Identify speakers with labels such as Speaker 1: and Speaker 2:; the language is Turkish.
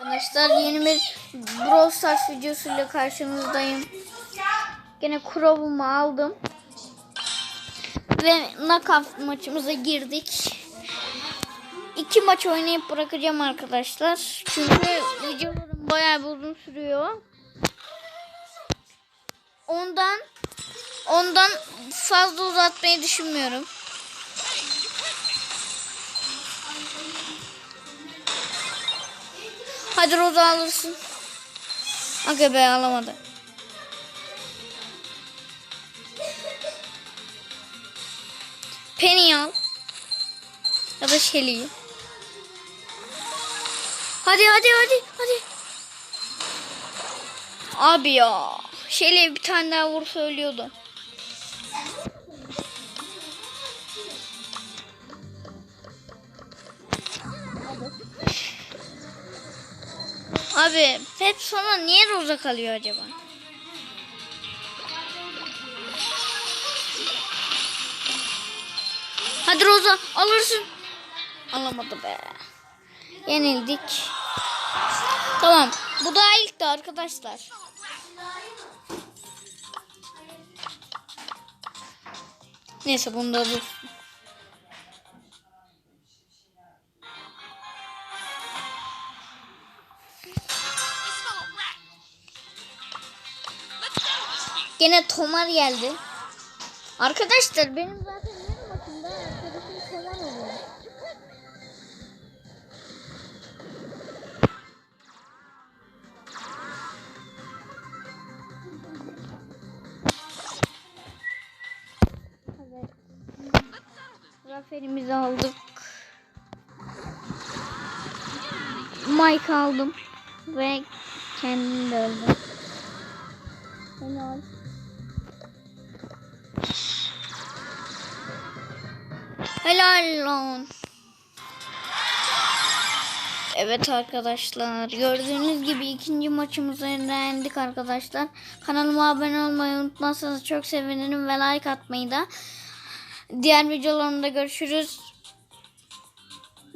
Speaker 1: Arkadaşlar yeni bir Brawl Stars videosuyla karşınızdayım. Gene Crow'umu aldım. Ve knockout maçımıza girdik. İki maç oynayıp bırakacağım arkadaşlar. Çünkü videolarım bayağı bir uzun sürüyor. Ondan ondan fazla uzatmayı düşünmüyorum. Hadi Roza alırsın. Aga be alamadı. Penny al. Ya da Shelly'yi. Hadi hadi hadi hadi. Abi ya. Shelly'e bir tane daha vur söylüyordu. Abi hep sonra niye Roza kalıyor acaba? Hadi Roza alırsın. Alamadı be. Yenildik. Tamam. Bu da ilkti arkadaşlar. Neyse bunu da dur. Gene Tomar geldi. Arkadaşlar benim zaten her maçımda arkadaşım Tomar oluyor. Zaferimizi aldık. Mike aldım. Ve kendim de öldüm. Helal. Helal lan. Evet arkadaşlar gördüğünüz gibi ikinci maçımızı yendik arkadaşlar. Kanalıma abone olmayı unutmazsanız çok sevinirim ve like atmayı da. Diğer videolarımda görüşürüz.